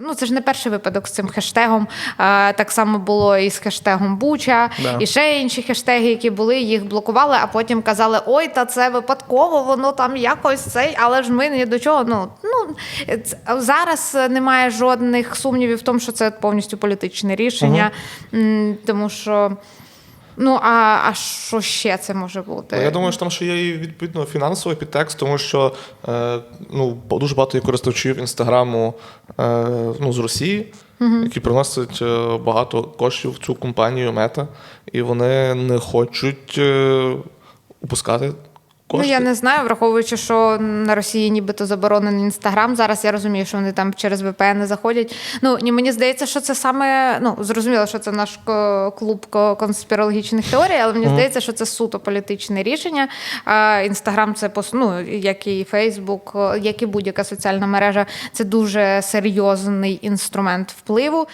Ну, це ж не перший випадок з цим хештегом. А, так само було і з хештегом Буча, Да. і ще інші хештеги, які були, їх блокували, а потім казали: ой, та це випадково, воно там якось цей, але ж ми ні до чого. Ну, ну зараз немає жодних сумнівів в тому, що це повністю політичне рішення, угу. тому що. Ну, а, а що ще це може бути? Ну, Я думаю, що там ще є і відповідно фінансовий підтекст, тому що е, ну, дуже багато є користувачів інстаграму е, ну, з Росії, які приносять е, багато коштів в цю компанію Мета, і вони не хочуть е, упускати кошти. Ну, я не знаю, враховуючи, що на Росії нібито заборонений інстаграм. Зараз я розумію, що вони там через VPN не заходять. Ну ні, мені здається, що це саме ну зрозуміло, що це наш клуб ко- конспірологічних теорій, але мені здається, що це суто політичне рішення. А інстаграм це ну, як і Фейсбук, як і будь-яка соціальна мережа, це дуже серйозний інструмент впливу.